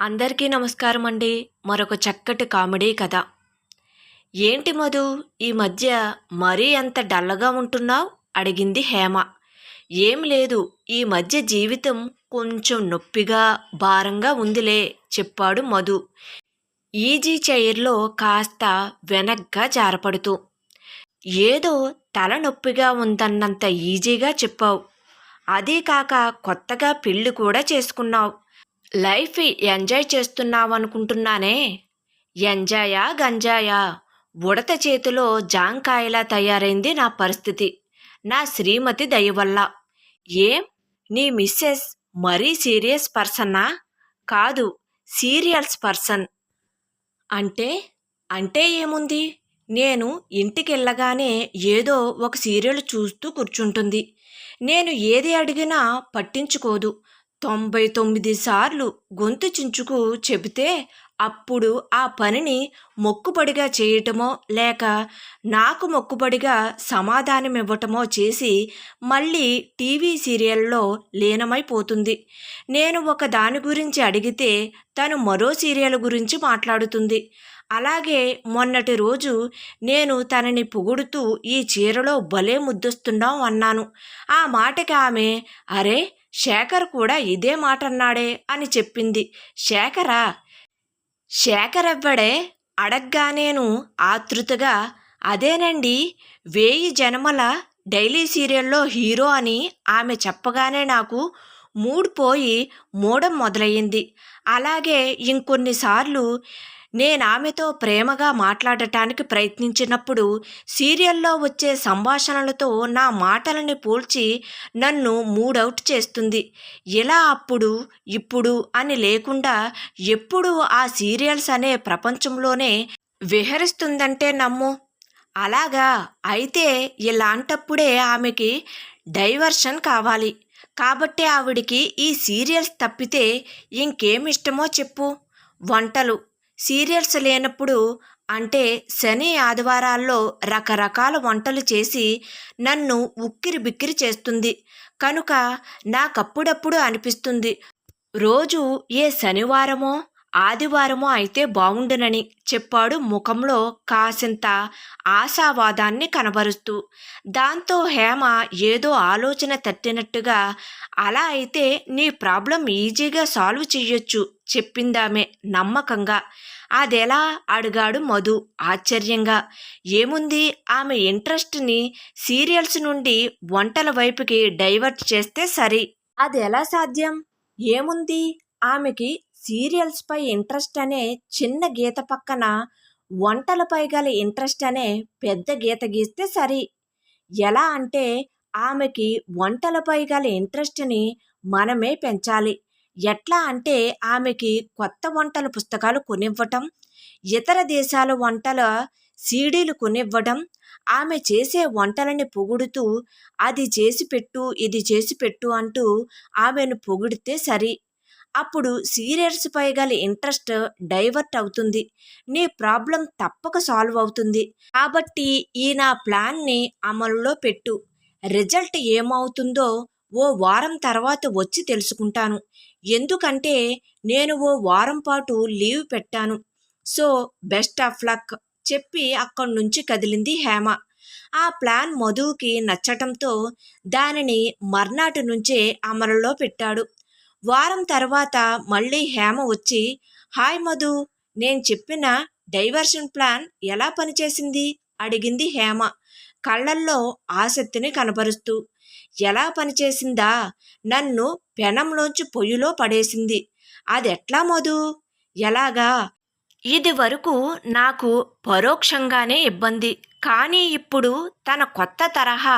అందరికీ నమస్కారం అండి. మరొక చక్కటి కామెడీ కథ. ఏంటి మధు ఈ మధ్య మరీ అంత డల్లగా ఉంటున్నావు? అడిగింది హేమ. ఏం లేదు ఈ మధ్య జీవితం కొంచెం నొప్పిగా భారంగా ఉందిలే చెప్పాడు మధు. ఈజీ చైర్లో కాస్త వెనక్గా జారపడుతూ. ఏదో తలనొప్పిగా ఉందన్నంత ఈజీగా చెప్పావు. అదీ కాక కొత్తగా పెళ్ళి కూడా చేసుకున్నావు. లైఫ్ ఎంజాయ్ చేస్తున్నావు అనుకుంటున్నానే ఎంజాయా గంజాయా? ఉడత చేతిలో జాంకాయలా తయారైంది నా పరిస్థితి. నా శ్రీమతి దయవల్ల. ఏం? నీ మిస్సెస్ మరీ సీరియస్ పర్సన్నా కాదు సీరియల్స్ పర్సన్. అంటే? అంటే ఏముంది? నేను ఇంటికి వెళ్ళగానే ఏదో ఒక సీరియల్ చూస్తూ కూర్చుంటుంది. నేను ఏది అడిగినా పట్టించుకోదు. తొంభై తొమ్మిది సార్లు గొంతు చించుకు చెబితే అప్పుడు ఆ పనిని మొక్కుబడిగా చేయటమో లేక నాకు మొక్కుబడిగా సమాధానం ఇవ్వటమో చేసి మళ్ళీ టీవీ సీరియల్లో లీనమైపోతుంది. నేను ఒక దాని గురించి అడిగితే తను మరో సీరియల్ గురించి మాట్లాడుతుంది. అలాగే మొన్నటి రోజు నేను తనని పొగుడుతూ ఈ చీరలో భలే ముద్దొస్తున్నాం అన్నాను. ఆ మాటకి ఆమె అరే శేఖర్ కూడా ఇదే మాట అన్నాడే అని చెప్పింది. శేఖరా శేఖర్ అడగ్గా అడగ్గానేను ఆతృతగా అదేనండి వేయి జనమల డైలీ సీరియల్లో హీరో అని ఆమె చెప్పగానే నాకు మూడ్ పోయి మూడం మొదలయ్యింది. అలాగే ఇంకొన్నిసార్లు నేను ఆమెతో ప్రేమగా మాట్లాడటానికి ప్రయత్నించినప్పుడు సీరియల్లో వచ్చే సంభాషణలతో నా మాటలని పోల్చి నన్ను మూడౌట్ చేస్తుంది. ఇలా అప్పుడు ఇప్పుడు అని లేకుండా ఎప్పుడు ఆ సీరియల్స్ అనే ప్రపంచంలోనే విహరిస్తుందంటే నమ్ము. అలాగా అయితే ఇలాంటప్పుడే ఆమెకి డైవర్షన్ కావాలి. కాబట్టి ఆవిడికి ఈ సీరియల్స్ తప్పితే ఇంకేమిష్టమో చెప్పు. వంటలు సీరియల్స్ లేనప్పుడు అంటే శని ఆదివారాల్లో రకరకాల వంటలు చేసి నన్ను ఉక్కిరి బిక్కిరి చేస్తుంది. కనుక నాకప్పుడప్పుడు అనిపిస్తుంది. రోజు ఏ శనివారమో ఆదివారము అయితే బావుండునని చెప్పాడు ముఖంలో కాసింత ఆశావాదాన్ని కనబరుస్తూ. దాంతో హేమ ఏదో ఆలోచన తట్టినట్టుగా అలా అయితే నీ ప్రాబ్లం ఈజీగా సాల్వ్ చెయ్యొచ్చు చెప్పిందామె నమ్మకంగా. అదెలా? అడిగాడు మధు ఆశ్చర్యంగా. ఏముంది? ఆమె ఇంట్రెస్ట్ని సీరియల్స్ నుండి వంటల వైపుకి డైవర్ట్ చేస్తే సరి. అది ఎలా సాధ్యం? ఏముంది? ఆమెకి సీరియల్స్పై ఇంట్రెస్ట్ అనే చిన్న గీత పక్కన వంటలపై గల ఇంట్రెస్ట్ అనే పెద్ద గీత గీస్తే సరి. ఎలా అంటే ఆమెకి వంటలపై గల ఇంట్రెస్ట్ని మనమే పెంచాలి. ఎట్లా అంటే ఆమెకి కొత్త వంటల పుస్తకాలు కొనివ్వటం ఇతర దేశాల వంటల సీడీలు కొనివ్వడం ఆమె చేసే వంటలని పొగుడుతూ అది చేసి పెట్టు ఇది చేసి పెట్టు అంటూ ఆమెను పొగిడితే సరి. అప్పుడు సీరియల్స్ పై గల ఇంట్రెస్ట్ డైవర్ట్ అవుతుంది. నీ ప్రాబ్లం తప్పక సాల్వ్ అవుతుంది. కాబట్టి ఈ నా ప్లాన్ని అమలులో పెట్టు. రిజల్ట్ ఏమవుతుందో ఓ వారం తర్వాత వచ్చి తెలుసుకుంటాను. ఎందుకంటే నేను ఓ వారం పాటు లీవ్ పెట్టాను. సో బెస్ట్ ఆఫ్ లక్ చెప్పి అక్కడి నుంచి కదిలింది హేమ. ఆ ప్లాన్ మధువుకి నచ్చటంతో దానిని మర్నాటి నుంచే అమలులో పెట్టాడు. వారం తర్వాత మళ్ళీ హేమ వచ్చి హాయ్ మధు నేను చెప్పిన డైవర్షన్ ప్లాన్ ఎలా పనిచేసింది? అడిగింది హేమ కళ్ళల్లో ఆసక్తిని కనపరుస్తూ ఎలా పనిచేసిందా? నన్ను పెనంలోంచి పొయ్యిలో పడేసింది. అదెట్లా మధు? ఎలాగా? ఇది వరకు నాకు పరోక్షంగానే ఇబ్బంది. కానీ ఇప్పుడు తన కొత్త తరహా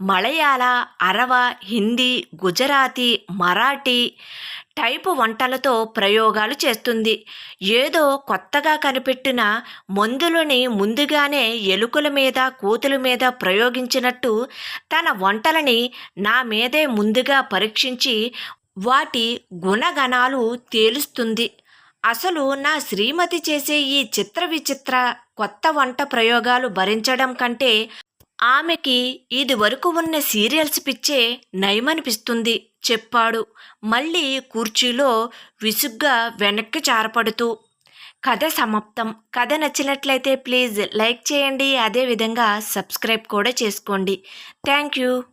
మలయాళ అరవ హిందీ గుజరాతీ మరాఠీ టైపు వంటలతో ప్రయోగాలు చేస్తుంది. ఏదో కొత్తగా కనిపెట్టిన మందులని ముందుగానే ఎలుకల మీద కోతుల మీద ప్రయోగించినట్టు తన వంటలని నా మీదే ముందుగా పరీక్షించి వాటి గుణగణాలు తేలుస్తుంది. అసలు నా శ్రీమతి చేసే ఈ చిత్ర విచిత్ర కొత్త వంట ప్రయోగాలు భరించడం కంటే ఆమెకి ఇది వరకు ఉన్న సీరియల్స్ పిచ్చే నయమనిపిస్తుంది చెప్పాడు. మళ్ళీ కుర్చీలో విసుగ్గా వెనక్కి చారపడుతూ కథ సమాప్తం. కథ నచ్చినట్లయితే ప్లీజ్ లైక్ చేయండి అదేవిధంగా సబ్స్క్రైబ్ కూడా చేసుకోండి. Thank you.